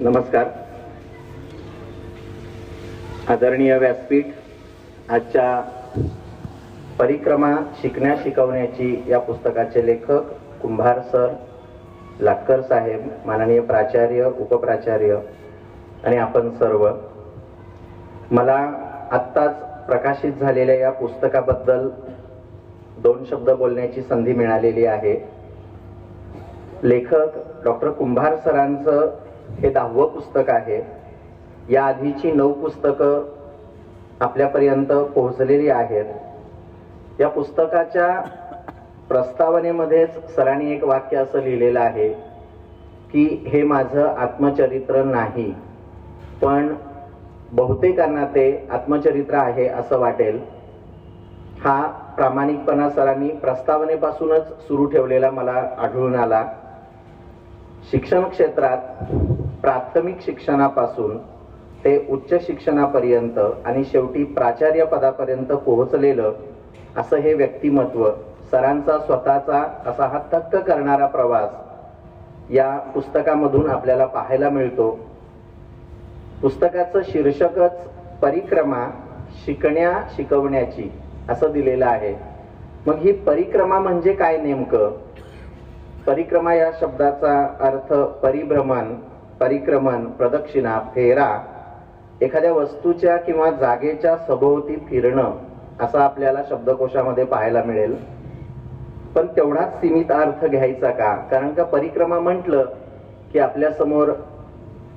नमस्कार. आदरणीय व्यासपीठ आजच्या परिक्रमा शिकण्या शिकवण्याची या पुस्तकाचे लेखक कुंभार सर लाटकर साहेब माननीय प्राचार्य उपप्राचार्य आणि आपण सर्व. मला आत्ताच प्रकाशित झालेल्या या पुस्तकाबद्दल दोन शब्द बोलण्याची संधी मिळालेली आहे. लेखक डॉक्टर कुंभार सरांचं हे दहावं पुस्तक आहे. या आधीची नऊ पुस्तकं आपल्यापर्यंत पोहोचलेली आहेत. या पुस्तकाच्या प्रस्तावनेमध्येच सरांनी एक वाक्य असं लिहिलेलं आहे की हे माझं आत्मचरित्र नाही पण बहुतेकांना ते आत्मचरित्र आहे असं वाटेल. हा प्रामाणिकपणा सरांनी प्रस्तावनेपासूनच सुरू ठेवलेला मला आढळून आला. शिक्षण क्षेत्रात प्राथमिक शिक्षणापासून ते उच्च शिक्षणापर्यंत आणि शेवटी प्राचार्य पदापर्यंत पोहोचलेलं असं हे व्यक्तिमत्व सरांचा स्वतःचा असा हा थक्क करणारा प्रवास या पुस्तकामधून आपल्याला पाहायला मिळतो. पुस्तकाचं शीर्षकच परिक्रमा शिकण्या शिकवण्याची असं दिलेलं आहे. मग ही परिक्रमा म्हणजे काय नेमकं? परिक्रमा या शब्दाचा अर्थ परिभ्रमण परिक्रमण प्रदक्षिणा फेरा एखाद्या वस्तूच्या किंवा जागेच्या सभोवती फिरणं असा आपल्याला शब्दकोशामध्ये पाहायला मिळेल. पण तेवढाच सीमित अर्थ घ्यायचा का? कारण का परिक्रमा म्हटलं की आपल्यासमोर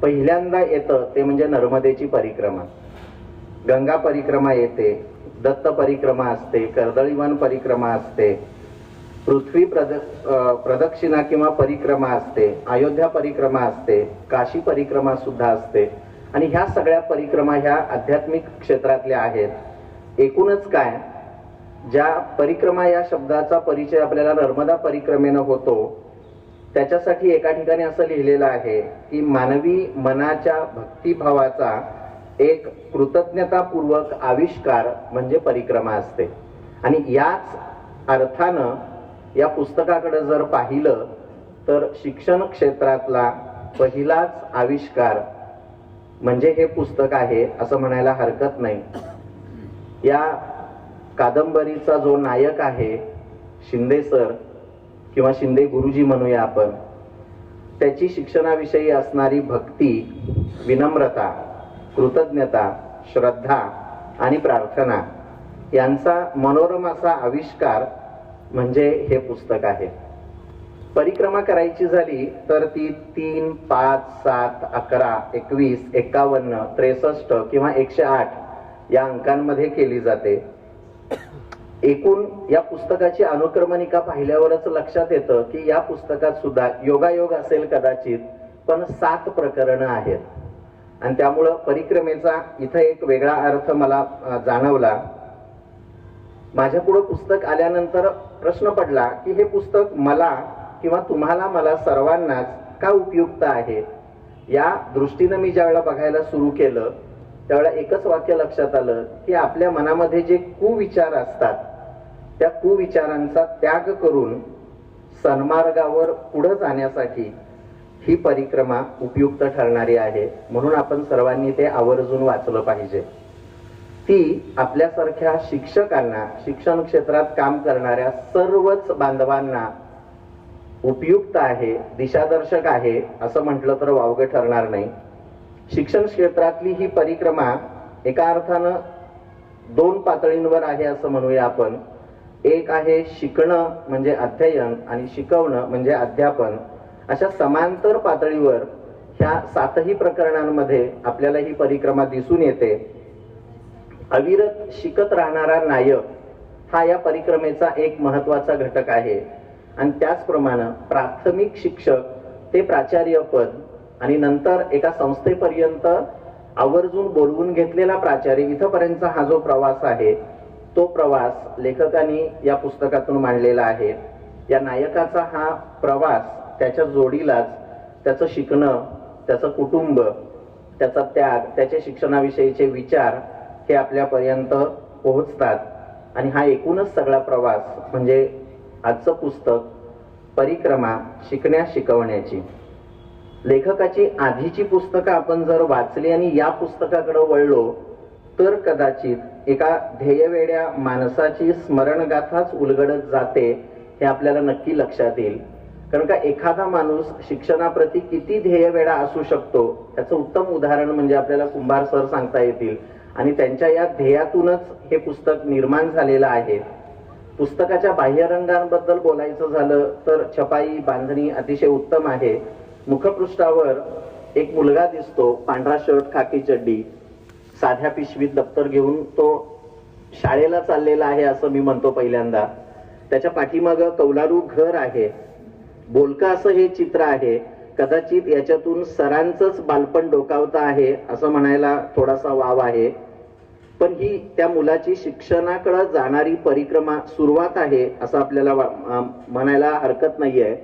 पहिल्यांदा येतं ते म्हणजे नर्मदेची परिक्रमा. गंगा परिक्रमा येते दत्त परिक्रमा असते कर्दळीवन परिक्रमा असते पृथ्वी प्रद प्रदक्षिणा किंवा परिक्रमा असते अयोध्या परिक्रमा असते काशी परिक्रमा सुद्धा असते. आणि ह्या सगळ्या परिक्रमा ह्या आध्यात्मिक क्षेत्रातल्या आहेत. एकूणच काय? ज्या परिक्रमा या शब्दाचा परिचय आपल्याला नर्मदा परिक्रमेनं होतो त्याच्यासाठी एका ठिकाणी असं लिहिलेलं आहे की मानवी मनाच्या भक्तिभावाचा एक कृतज्ञतापूर्वक आविष्कार म्हणजे परिक्रमा असते. आणि याच अर्थानं या पुस्तकाकडे जर पाहिलं तर शिक्षण क्षेत्रातला पहिलाच आविष्कार म्हणजे हे पुस्तक आहे असं म्हणायला हरकत नाही. या कादंबरीचा जो नायक आहे शिंदे सर किंवा शिंदे गुरुजी म्हणूया आपण त्याची शिक्षणाविषयी असणारी भक्ती विनम्रता कृतज्ञता श्रद्धा आणि प्रार्थना यांचा मनोरम असा आविष्कार म्हणजे हे पुस्तक आहे. परिक्रमा करायची झाली तर ती तीन पाच सात अकरा एकवीस एकावन्न त्रेसष्ट किंवा एकशे आठ या अंकांमध्ये केली जाते. एकूण या पुस्तकाची अनुक्रमणिका पाहिल्यावरच लक्षात येतं की या पुस्तकात सुद्धा योगायोग असेल कदाचित पण सात प्रकरणं आहेत. आणि त्यामुळं परिक्रमेचा इथं एक वेगळा अर्थ मला जाणवला. माझ्या पुढं पुस्तक आल्यानंतर प्रश्न पडला की हे पुस्तक मला किंवा तुम्हाला मला सर्वांनाच का उपयुक्त आहे? या दृष्टीनं मी ज्यावेळेला बघायला सुरू केलं त्यावेळेला एकच वाक्य लक्षात आलं की आपल्या मनामध्ये जे कुविचार असतात त्या कुविचारांचा त्याग करून सन्मार्गावर पुढे जाण्यासाठी ही परिक्रमा उपयुक्त ठरणारी आहे. म्हणून आपण सर्वांनी ते आवर्जून वाचलं पाहिजे. ती आपल्यासारख्या शिक्षकांना शिक्षण क्षेत्रात काम करणाऱ्या सर्वच बांधवांना उपयुक्त आहे दिशादर्शक आहे असं म्हटलं तर वावगं ठरणार नाही. शिक्षण क्षेत्रातली ही परिक्रमा एका अर्थानं दोन पातळींवर आहे असं म्हणूया आपण. एक आहे शिकणं म्हणजे अध्ययन आणि शिकवणं म्हणजे अध्यापन. अशा समांतर पातळीवर ह्या सातही प्रकरणांमध्ये आपल्याला ही परिक्रमा दिसून येते. अविरत शिकत राहणारा नायक हा या परिक्रमेचा एक महत्त्वाचा घटक आहे. आणि त्याचप्रमाणे प्राथमिक शिक्षक ते प्राचार्य पद आणि नंतर एका संस्थेपर्यंत आवर्जून बोलवून घेतलेला प्राचार्य इथपर्यंतचा हा जो प्रवास आहे तो प्रवास लेखकांनी या पुस्तकातून मांडलेला आहे. या नायकाचा हा प्रवास त्याच्या जोडीलाच त्याचं शिकणं त्याचं कुटुंब त्याचा त्याग त्याचे शिक्षणाविषयीचे विचार हे आपल्यापर्यंत पोहोचतात. आणि हा एकूणच सगळा प्रवास म्हणजे आजचं पुस्तक परिक्रमा शिकण्या शिकवण्याची. लेखकाची आधीची पुस्तकं आपण जर वाचली आणि या पुस्तकाकडे वळलो तर कदाचित एका ध्येयवेड्या माणसाची स्मरणगाथाच उलगडत जाते हे आपल्याला नक्की लक्षात येईल. कारण का एखादा माणूस शिक्षणाप्रती किती ध्येयवेडा असू शकतो? याचं उत्तम उदाहरण म्हणजे आपल्याला कुंभार सर सांगता येतील. आणि त्यांच्या या ध्येयातूनच हे पुस्तक निर्माण झालेलं आहे. पुस्तकाच्या बाह्यरंगांबद्दल बोलायचं झालं तर छपाई बांधणी अतिशय उत्तम आहे. मुखपृष्ठावर एक मुलगा दिसतो पांढरा शर्ट खाकी चड्डी. साध्या पिशवीत दप्तर घेऊन तो शाळेला चाललेला आहे असं मी म्हणतो पहिल्यांदा. त्याच्या पाठीमागं कौलारू घर आहे. बोलका असं हे चित्र आहे. कदाचित याच्यातून सरांचंच बालपण डोकावतं आहे असं म्हणायला थोडासा वाव आहे. पण ही त्या मुलाची शिक्षणाकडे जाणारी परिक्रमा सुरुवात आहे असं आपल्याला वा- म्हणायला हरकत नाहीये.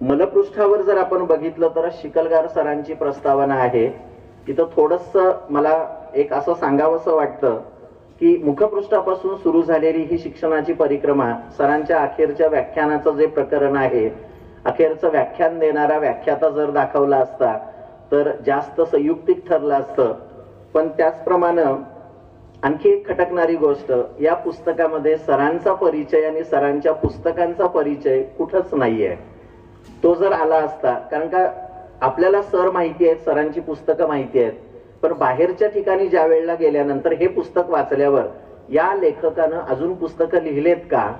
मलपृष्ठावर जर आपण बघितलं तर शिकलगार सरांची प्रस्तावना आहे. तिथं थोडस मला एक असं सांगावंसं वाटतं की मुखपृष्ठापासून सुरू झालेली ही शिक्षणाची परिक्रमा सरांच्या अखेरच्या व्याख्यानाचं जे प्रकरण आहे अखेरचं व्याख्यान देणारा व्याख्याता जर दाखवला असता तर जास्त संयुक्तिक ठरलं असतं. पण त्याचप्रमाणे आणखी एक खटकणारी गोष्ट या पुस्तकामध्ये सरांचा परिचय आणि सरांच्या पुस्तकांचा परिचय कुठंच नाहीये. तो जर आला असता कारण का आपल्याला सर माहिती आहेत सरांची पुस्तकं माहिती आहेत पण बाहेरच्या ठिकाणी ज्या वेळेला गेल्यानंतर हे पुस्तक वाचल्यावर या लेखकानं अजून पुस्तकं लिहिलेत का?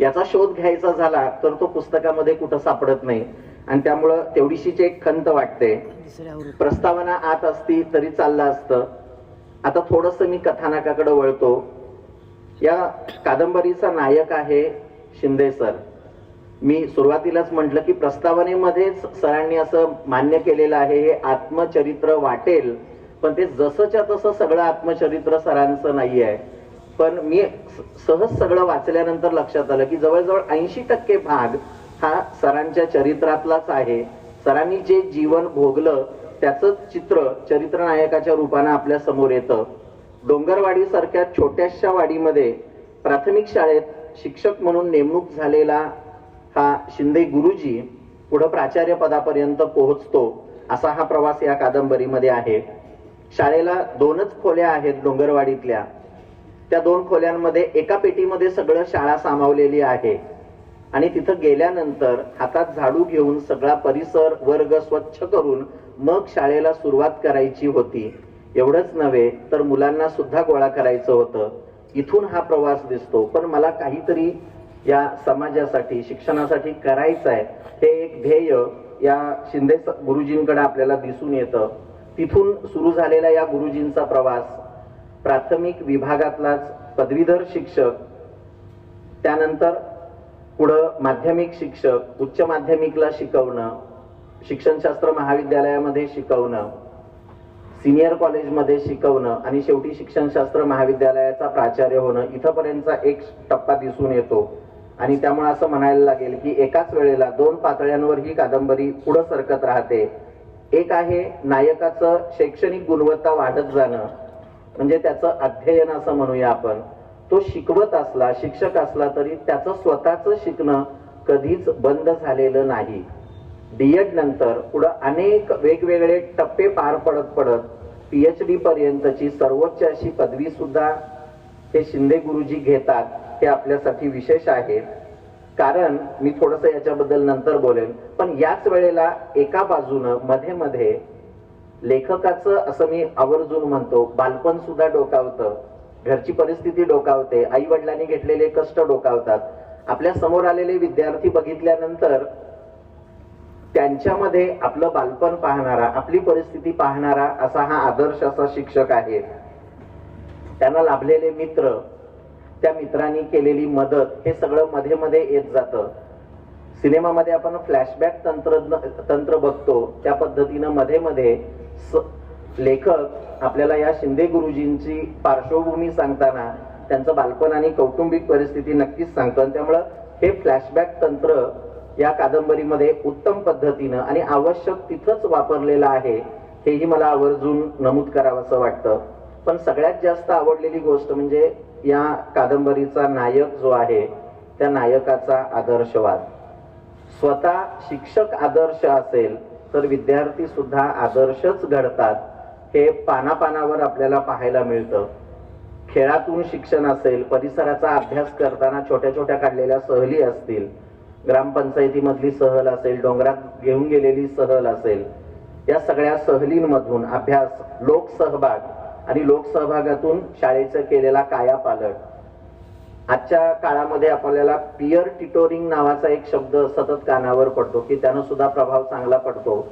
याचा शोध घ्यायचा झाला तर तो पुस्तकामध्ये कुठं सापडत नाही. आणि त्यामुळं तेवढीशीच एक खंत वाटते. प्रस्तावना आत असती तरी चाललं असतं. आता थोडस मी कथानकाकडे वळतो. या कादंबरीचा नायक आहे शिंदे सर. मी सुरुवातीलाच म्हटलं की प्रस्तावनेमध्येच सरांनी असं मान्य केलेलं आहे हे आत्मचरित्र वाटेल. पण ते जसंच्या तसं सगळं आत्मचरित्र सरांचं नाही आहे पण मी स- सहज सगळं वाचल्यानंतर लक्षात आलं की जवळजवळ ऐंशी टक्के भाग हा सरांच्या चरित्रातलाच आहे. सरांनी जे जीवन भोगलं त्याचं चित्र चरित्र नायकाच्या रूपानं आपल्यासमोर येतं. डोंगरवाडी सारख्या छोट्याशा वाडीमध्ये प्राथमिक शाळेत शिक्षक म्हणून नेमणूक झालेला हा शिंदे गुरुजी पुढं प्राचार्य पदापर्यंत पोहोचतो असा हा प्रवास या कादंबरीमध्ये आहे. शाळेला दोनच खोल्या आहेत डोंगरवाडीतल्या. त्या दोन खोल्यांमध्ये एका पेटीमध्ये सगळं शाळा सामावलेली आहे. आणि तिथं गेल्यानंतर हातात झाडू घेऊन सगळा परिसर वर्ग स्वच्छ करून मग शाळेला सुरुवात करायची होती. एवढंच नव्हे तर मुलांना सुद्धा गोळा करायचं होतं. इथून हा प्रवास दिसतो. पण मला काहीतरी या समाजासाठी शिक्षणासाठी करायचं आहे हे एक ध्येय या शिंदे गुरुजींकडे आपल्याला दिसून येतं. तिथून सुरू झालेला या गुरुजींचा प्रवास प्राथमिक विभागातलाच पदवीधर शिक्षक त्यानंतर पुढं माध्यमिक शिक्षक उच्च माध्यमिकला शिकवणं शिक्षणशास्त्र महाविद्यालयामध्ये शिकवणं सिनियर कॉलेजमध्ये शिकवणं आणि शेवटी शिक्षणशास्त्र महाविद्यालयाचा प्राचार्य होणं इथंपर्यंतचा एक टप्पा दिसून येतो. आणि त्यामुळे असं म्हणायला लागेल की एकाच वेळेला दोन पातळ्यांवर ही कादंबरी पुढं सरकत राहते. एक आहे नायकाचं शैक्षणिक गुणवत्ता वाढत जाणं म्हणजे त्याचं अध्ययन असं म्हणूया आपण. तो शिकवत असला शिक्षक असला तरी त्याचं स्वतःच शिकणं कधीच बंद झालेलं नाही. डीएड नंतर पुढं अनेक वेगवेगळे टप्पे पार पडत पडत पीएच डी पर्यंतची सर्वोच्च अशी पदवी सुद्धा हे शिंदे गुरुजी घेतात हे आपल्यासाठी विशेष आहे. कारण मी थोडस याच्याबद्दल नंतर बोलेन. पण याच वेळेला एका बाजूनं मध्ये मध्ये लेखकाचं असं मी आवर्जून म्हणतो बालपण सुद्धा डोकावतं घरची परिस्थिती डोकावते आई वडिलांनी घेतलेले कष्ट डोकावतात. आपल्यासमोर आलेले विद्यार्थी बघितल्यानंतर त्यांच्यामध्ये आपलं बालपण पाहणारा आपली परिस्थिती पाहणारा असा हा आदर्श असा शिक्षक आहे. त्यांना लाभलेले मित्र त्या मित्रांनी केलेली मदत हे सगळं मध्ये मध्ये येत जातं. सिनेमामध्ये आपण फ्लॅशबॅक तंत्रज्ञ तंत्र बघतो त्या पद्धतीनं मध्ये मध्ये लेखक आपल्याला या शिंदे गुरुजींची पार्श्वभूमी सांगताना त्यांचं बालपण आणि कौटुंबिक परिस्थिती नक्कीच सांगतो. आणि त्यामुळं हे फ्लॅशबॅक तंत्र या कादंबरीमध्ये उत्तम पद्धतीनं आणि आवश्यक तिथंच वापरलेलं आहे हेही मला आवर्जून नमूद करावंसं वाटतं. पण सगळ्यात जास्त आवडलेली गोष्ट म्हणजे या कादंबरीचा नायक जो आहे त्या नायकाचा आदर्शवाद. स्वतः शिक्षक आदर्श असेल तर विद्यार्थी सुद्धा आदर्शच घडतात हे पानापानावर आपल्याला पाहायला मिळतं. खेळातून शिक्षण असेल परिसराचा अभ्यास करताना छोट्या छोट्या काढलेल्या सहली असतील ग्रामपंचायतीमधली सहल असेल डोंगरात घेऊन गेलेली सहल असेल या सगळ्या सहलींमधून अभ्यास लोकसहभाग आणि लोकसहभागातून शाळेचं केलेला कायापालट आजच्या काळामध्ये आपल्याला पियर टिटोरिंग नावाचा एक शब्द सतत कानावर पडतो की त्यानं सुद्धा प्रभाव चांगला पडतो.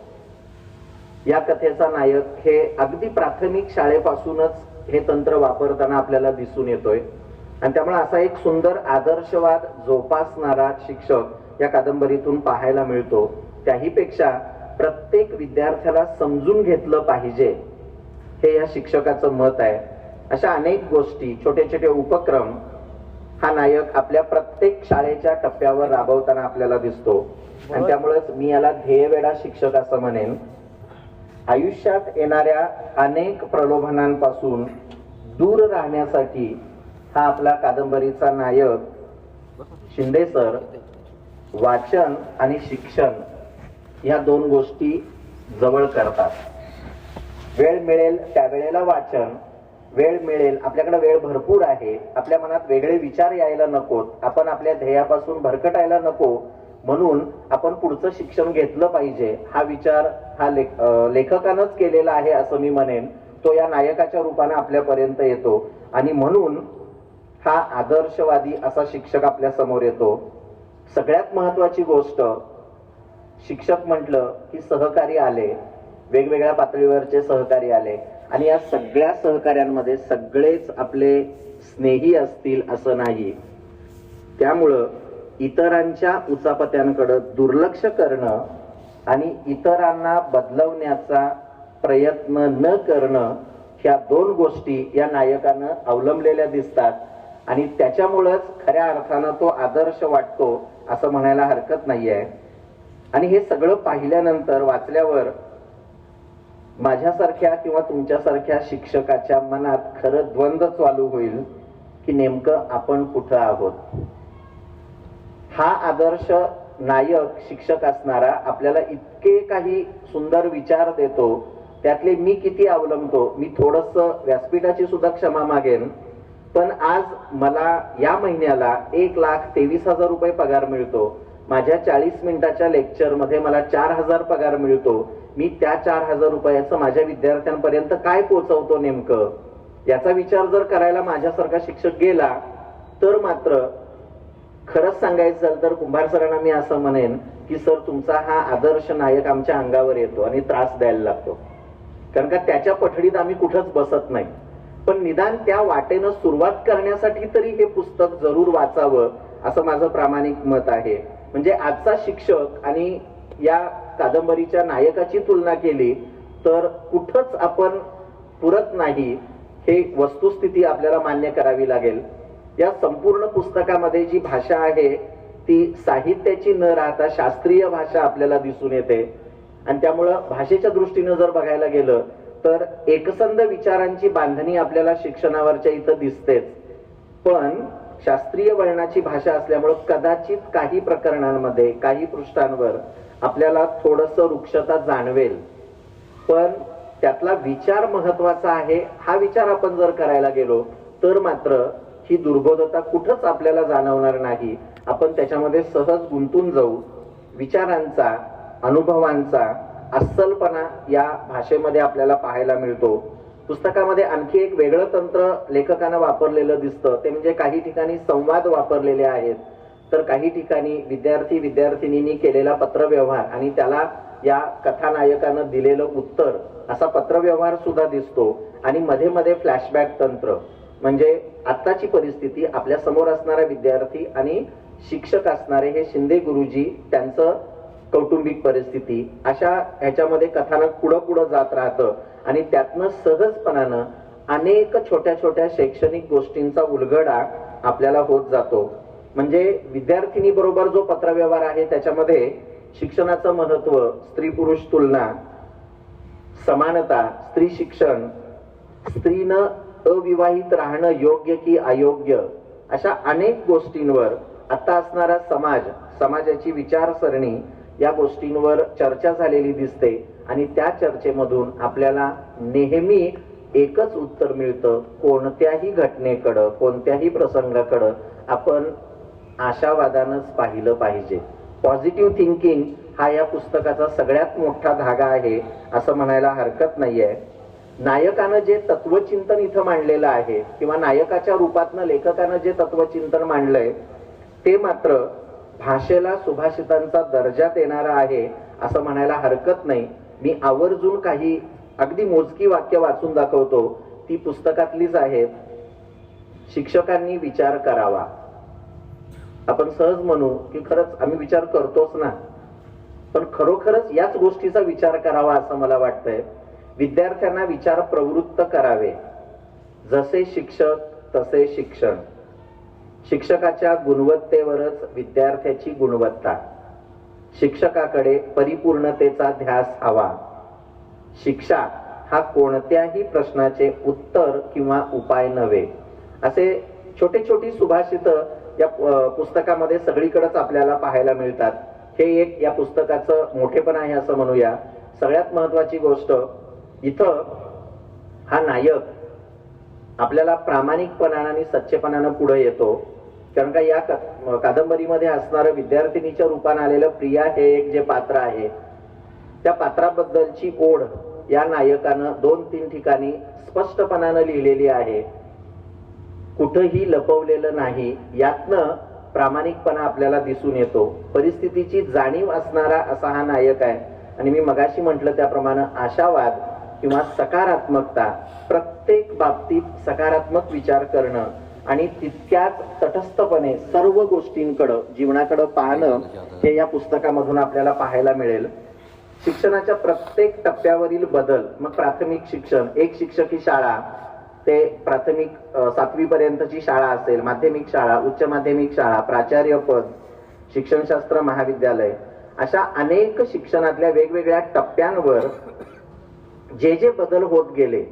या कथेचा नायक हे अगदी प्राथमिक शाळेपासूनच हे तंत्र वापरताना आपल्याला दिसून येतोय. आणि त्यामुळे असा एक सुंदर आदर्शवाद जोपासणारा शिक्षक या कादंबरीतून पाहायला मिळतो. त्याहीपेक्षा प्रत्येक विद्यार्थ्याला समजून घेतलं पाहिजे हे या शिक्षकाचं मत आहे. अशा अनेक गोष्टी छोटे छोटे उपक्रम हा नायक आपल्या प्रत्येक शाळेच्या टप्प्यावर राबवताना आपल्याला दिसतो. आणि त्यामुळेच मी याला ध्येयवेडा शिक्षक असं म्हणेन. आयुष्यात येणाऱ्या अनेक प्रलोभनांपासून दूर राहण्यासाठी हा आपला कादंबरीचा नायक शिंदे सर वाचन आणि शिक्षण या दोन गोष्टी जवळ करतात. वेळ मिळेल त्यावेळेला वाचन वेळ मिळेल आपल्याकडे वेळ भरपूर आहे आपल्या मनात वेगळे विचार यायला नकोत आपण आपल्या ध्येयापासून भरकटायला नको म्हणून आपण पुढचं शिक्षण घेतलं पाहिजे. हा विचार हा लेख लेखकानंच केलेला आहे असं मी म्हणेन. तो या नायकाच्या रूपाने आपल्यापर्यंत येतो. आणि म्हणून हा आदर्शवादी असा शिक्षक आपल्यासमोर येतो. सगळ्यात महत्वाची गोष्ट शिक्षक म्हटलं की सहकारी आले. वेगवेगळ्या पातळीवरचे सहकारी आले. आणि या सगळ्या सहकार्यांमध्ये सगळेच आपले स्नेही असतील असं नाही. त्यामुळं इतरांच्या उचापत्यांकडे दुर्लक्ष करणं आणि इतरांना बदलवण्याचा प्रयत्न न करणं ह्या दोन गोष्टी या नायकानं अवलंबलेल्या दिसतात. आणि त्याच्यामुळंच खऱ्या अर्थानं तो आदर्श वाटतो असं म्हणायला हरकत नाहीये. आणि हे सगळं पाहिल्यानंतर वाचल्यावर माझ्यासारख्या किंवा तुमच्यासारख्या शिक्षकाच्या मनात खरं द्वंद्व चालू होईल की नेमकं आपण कुठं आहोत? हा आदर्श नायक शिक्षक असणारा आपल्याला इतके काही सुंदर विचार देतो त्यातले मी किती अवलंबतो मी थोडस व्यासपीठाची सुद्धा क्षमा मागेन. पण आज मला या महिन्याला एक लाख तेवीस हजार रुपये पगार मिळतो. माझ्या चाळीस मिनिटाच्या लेक्चरमध्ये मला चार हजार पगार मिळतो. मी त्या चार हजार रुपयाचं माझ्या विद्यार्थ्यांपर्यंत काय पोहोचवतो नेमकं? याचा विचार जर करायला माझ्यासारखा शिक्षक गेला तर मात्र खरंच सांगायचं झालं तर कुंभार सरांना मी असं म्हणेन की सर तुमचा हा आदर्श नायक आमच्या अंगावर येतो आणि त्रास द्यायला लागतो. कारण का त्याच्या पठडीत आम्ही कुठंच बसत नाही. पण निदान त्या वाटेनं सुरुवात करण्यासाठी तरी हे पुस्तक जरूर वाचावं असं माझं प्रामाणिक मत आहे. म्हणजे आजचा शिक्षक आणि या कादंबरीच्या नायकाची तुलना केली तर कुठंच आपण पुरत नाही हे वस्तुस्थिती आपल्याला मान्य करावी लागेल. या संपूर्ण पुस्तकामध्ये जी भाषा आहे ती साहित्याची न राहता शास्त्रीय भाषा आपल्याला दिसून येते. आणि त्यामुळं भाषेच्या दृष्टीनं जर बघायला गेलं तर एकसंध विचारांची बांधणी आपल्याला शिक्षणावरच्या इथं दिसतेच. पण शास्त्रीय वळणाची भाषा असल्यामुळं कदाचित काही प्रकरणांमध्ये काही पृष्ठांवर आपल्याला थोडस वृक्षता जाणवेल. पण त्यातला विचार महत्त्वाचा आहे हा विचार आपण जर करायला गेलो तर मात्र ही दुर्बोधता कुठंच आपल्याला जाणवणार नाही. आपण त्याच्यामध्ये सहज गुंतून जाऊ. विचारांचा अनुभवांचा अस्सलपणा या भाषेमध्ये आपल्याला पाहायला मिळतो. पुस्तकामध्ये आणखी एक वेगळं तंत्र लेखकानं वापरलेलं दिसतं. ते म्हणजे काही ठिकाणी संवाद वापरलेले आहेत. तर काही ठिकाणी विद्यार्थी विद्यार्थिनींनी केलेला पत्रव्यवहार आणि त्याला या कथानायकानं दिलेलं उत्तर असा पत्रव्यवहार सुद्धा दिसतो. आणि मध्ये मध्ये फ्लॅशबॅक तंत्र. म्हणजे आत्ताची परिस्थिती आपल्यासमोर असणारा विद्यार्थी आणि शिक्षक असणारे हे शिंदे गुरुजी त्यांचं कौटुंबिक परिस्थिती अशा ह्याच्यामध्ये कथानक पुढं पुढं जात राहतं. आणि त्यातनं सहजपणानं अनेक छोट्या छोट्या शैक्षणिक गोष्टींचा उलगडा आपल्याला होत जातो. म्हणजे विद्यार्थिनी बरोबर जो पत्रव्यवहार आहे त्याच्यामध्ये शिक्षणाचं महत्त्व स्त्री पुरुष तुलना समानता स्त्री शिक्षण स्त्रीनं अविवाहित राहणं योग्य की अयोग्य अशा अनेक गोष्टींवर आता असणारा समाज समाजाची विचारसरणी या गोष्टींवर चर्चा झालेली दिसते आणि त्या चर्चेमधून आपल्याला नेहमी एकच उत्तर मिळतं कोणत्याही घटनेकडं कोणत्याही प्रसंगाकडं आपण आशावादानच पाहिलं पाहिजे. पॉझिटिव्ह थिंकिंग हा या पुस्तकाचा सगळ्यात मोठा धागा आहे असं म्हणायला हरकत नाही आहे नायकानं जे तत्वचिंतन इथं मांडलेलं आहे किंवा नायकाच्या रूपातनं लेखकानं जे तत्वचिंतन मांडलंय ते मात्र भाषेला सुभाषितांचा दर्जा देणारा आहे असं म्हणायला हरकत नाही. मी आवर्जून काही अगदी मोजकी वाक्य वाचून दाखवतो. ती पुस्तकातलीच आहेत. शिक्षकांनी विचार करावा. आपण सहज म्हणू की खरंच आम्ही विचार करतोच ना. पण खरोखरच याच गोष्टीचा विचार करावा असं मला वाटतंय. विद्यार्थ्यांना विचार प्रवृत्त करावे. जसे शिक्षक तसे शिक्षण. शिक्षकाच्या गुणवत्तेवरच विद्यार्थ्याची गुणवत्ता. शिक्षकाकडे परिपूर्णतेचा ध्यास हवा. शिक्षा हा कोणत्याही प्रश्नाचे उत्तर किंवा उपाय नव्हे. असे छोटे छोटी सुभाषित या पुस्तकामध्ये सगळीकडेच आपल्याला पाहायला मिळतात. हे एक या पुस्तकाचं मोठेपण आहे असं म्हणूया. सगळ्यात महत्वाची गोष्ट इथं हा नायक आपल्याला प्रामाणिकपणानं आणि सच्चेपणानं पुढे येतो. कारण का या कादंबरीमध्ये असणारं विद्यार्थिनीच्या रूपाने आलेलं प्रिया हे एक जे पात्र आहे त्या पात्राबद्दलची ओढ या नायकानं दोन तीन ठिकाणी स्पष्टपणानं लिहिलेली आहे. कुठंही लपवलेलं नाही यातनं प्रामाणिकपणा आपल्याला दिसून येतो. परिस्थितीची जाणीव असणारा असा हा नायक आहे. आणि मी मगाशी म्हटलं त्याप्रमाणे आशावाद किंवा सकारात्मकता प्रत्येक बाबतीत सकारात्मक विचार करणं आणि तितक्याच तटस्थपणे सर्व गोष्टींकडं जीवनाकडं पाहणं हे या पुस्तकामधून आपल्याला पाहायला मिळेल. शिक्षणाच्या प्रत्येक टप्प्यावरील बदल मग प्राथमिक शिक्षण एक शिक्षक ही शाळा ते प्राथमिक सातवी पर्यंतची शाळा असेल माध्यमिक शाळा उच्च माध्यमिक शाळा प्राचार्य पद शिक्षणशास्त्र महाविद्यालय अशा अनेक शिक्षणातल्या वेगवेगळ्या टप्प्यांवर जे जे बदल होत गेले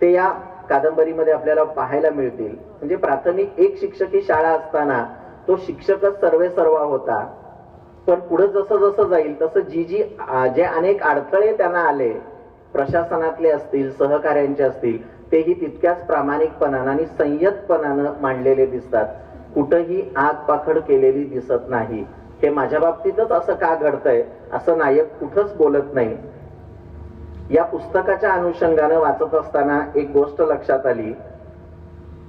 ते या कादंबरीमध्ये आपल्याला पाहायला मिळतील. म्हणजे प्राथमिक एक शिक्षक ही शाळा असताना तो शिक्षकच सर्वे सर्वा होता. पण पुढे जसं जसं जाईल तसं जी जी जे अनेक अडथळे त्यांना आले प्रशासनातले असतील सहकार्यांचे असतील तेही तितक्याच प्रामाणिकपणानं आणि संयतपणानं मांडलेले दिसतात. कुठंही आगपाखड केलेली दिसत नाही. हे माझ्या बाबतीतच असं का घडतंय असं नायक कुठंच बोलत नाही. या पुस्तकाच्या अनुषंगानं वाचत असताना एक गोष्ट लक्षात आली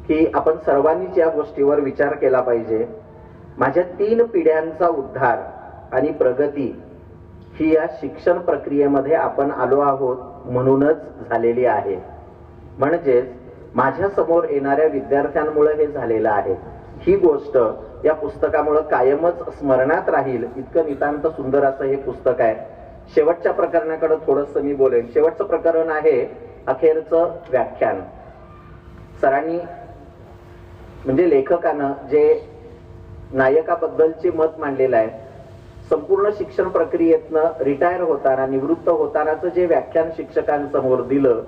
की आपण सर्वांनीच या गोष्टीवर विचार केला पाहिजे. माझ्या तीन पिढ्यांचा उद्धार आणि प्रगती ही या शिक्षण प्रक्रियेमध्ये आपण आलो आहोत म्हणूनच झालेली आहे. म्हणजेच माझ्यासमोर येणाऱ्या विद्यार्थ्यांमुळे हे झालेलं आहे. ही गोष्ट या पुस्तकामुळे कायमच स्मरणात राहील. इतकं नितांत सुंदर असं हे पुस्तक आहे. शेवटच्या प्रकरणाकडे थोडस मी बोलेन. शेवटचं प्रकरण आहे अखेरचं व्याख्यान. सरांनी म्हणजे लेखकानं जे नायकाबद्दलचे मत मांडलेलं आहे संपूर्ण शिक्षण प्रक्रियेतनं रिटायर होताना निवृत्त होतानाचं जे व्याख्यान शिक्षकांसमोर दिलं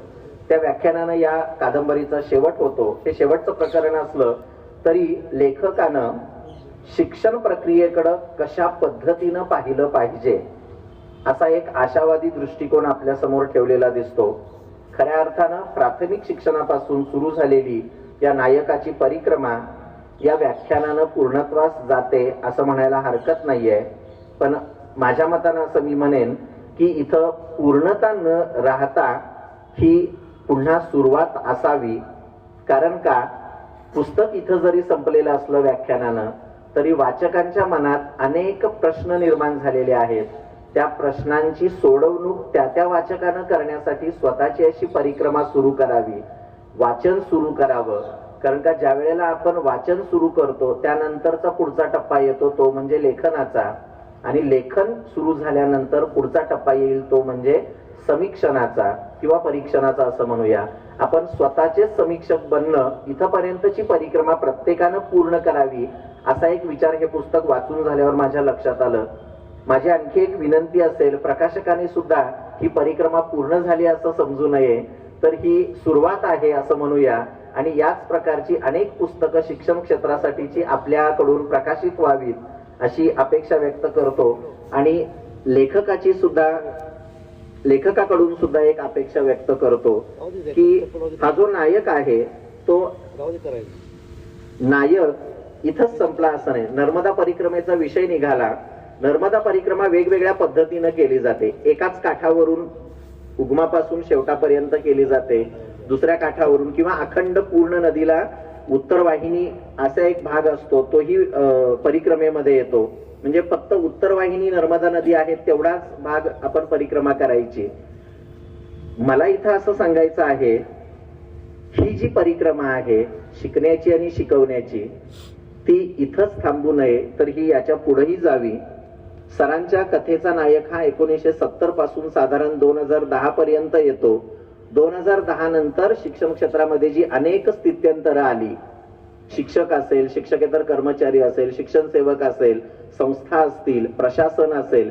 त्या व्याख्यानानं या कादंबरीचा शेवट होतो. हे शेवटचं प्रकरण असलं तरी लेखकानं शिक्षण प्रक्रियेकडं कशा पद्धतीनं पाहिलं पाहिजे? असा एक आशावादी दृष्टिकोन आपल्यासमोर ठेवलेला दिसतो. खऱ्या अर्थानं प्राथमिक शिक्षणापासून सुरू झालेली या नायकाची परिक्रमा या व्याख्यानानं पूर्णत्वास जाते असं म्हणायला हरकत नाहीये. पण माझ्या मतानं असं मी म्हणेन की इथं पूर्णता न राहता ही पुन्हा सुरुवात असावी. कारण का? पुस्तक इथं जरी संपलेलं असलं व्याख्यानानं तरी वाचकांच्या मनात अनेक प्रश्न निर्माण झालेले आहेत. त्या प्रश्नांची सोडवणूक त्या त्या वाचकानं करण्यासाठी स्वतःची अशी परिक्रमा सुरू करावी वाचन सुरू करावं. कारण का ज्या वेळेला आपण वाचन सुरू करतो त्यानंतरचा पुढचा टप्पा येतो तो म्हणजे लेखनाचा. आणि लेखन सुरू झाल्यानंतर पुढचा टप्पा येईल तो म्हणजे समीक्षणाचा किंवा परीक्षणाचा असं म्हणूया. आपण स्वतःचे समीक्षक बनणं इथपर्यंतची परिक्रमा प्रत्येकानं पूर्ण करावी असा एक विचार हे पुस्तक वाचून झाल्यावर माझ्या लक्षात आलं. माझी आणखी एक विनंती असेल प्रकाशकाने सुद्धा ही परिक्रमा पूर्ण झाली असं समजू नये तर ही सुरुवात आहे असं म्हणूया. आणि याच प्रकारची अनेक पुस्तकं शिक्षण क्षेत्रासाठीची आपल्याकडून प्रकाशित व्हावीत अशी अपेक्षा व्यक्त करतो. आणि लेखकाची सुद्धा लेखकाकडून सुद्धा एक अपेक्षा व्यक्त करतो की हा जो नायक आहे तो नायक इथंच संपला असं नाही. नर्मदा परिक्रमेचा विषय निघाला. नर्मदा परिक्रमा वेगवेगळ्या पद्धतीनं केली जाते. एकाच काठावरून उगमापासून शेवटापर्यंत केली जाते. दुसऱ्या काठावरून किंवा अखंड पूर्ण नदीला उत्तर वाहिनी असा एक भाग असतो तोही परिक्रमेमध्ये येतो. म्हणजे फक्त उत्तर वाहिनी नर्मदा नदी आहे तेवढाच भाग आपण परिक्रमा करायची. मला इथं असं सांगायचं आहे ही जी परिक्रमा आहे शिकण्याची आणि शिकवण्याची ती इथंच थांबू नये तर ही याच्या पुढेही जावी. सरांच्या कथेचा नायक हा एकोणीसशे सत्तरपासून साधारण दोन हजार दहा पर्यंत येतो. दोन हजार दहा नंतर शिक्षण क्षेत्रामध्ये जी अनेक स्थित्यंतर आली शिक्षक असेल शिक्षकेतर कर्मचारी असेल शिक्षण सेवक असेल संस्था असतील प्रशासन असेल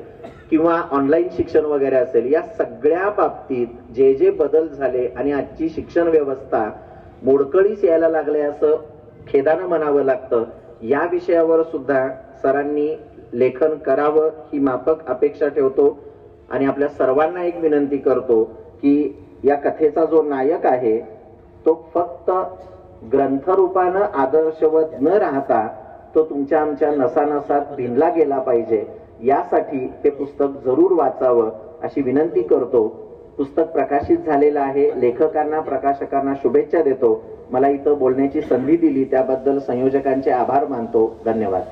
किंवा ऑनलाईन शिक्षण वगैरे असेल या सगळ्या बाबतीत जे जे बदल झाले आणि आजची शिक्षण व्यवस्था मोडकळीस यायला लागले असं खेदानं म्हणावं लागतं. या विषयावर सुद्धा सरांनी लेखन करावं ही माफक अपेक्षा ठेवतो आणि आपल्या सर्वांना एक विनंती करतो की या कथेचा जो नायक आहे तो फक्त ग्रंथरूपानं आदर्शवत न राहता तो तुमच्या आमच्या नसानसात भिनला गेला पाहिजे. यासाठी ते पुस्तक जरूर वाचावं अशी विनंती करतो. पुस्तक प्रकाशित झालेलं आहे लेखकांना प्रकाशकांना शुभेच्छा देतो. मला इथं बोलण्याची संधी दिली त्याबद्दल संयोजकांचे आभार मानतो. धन्यवाद.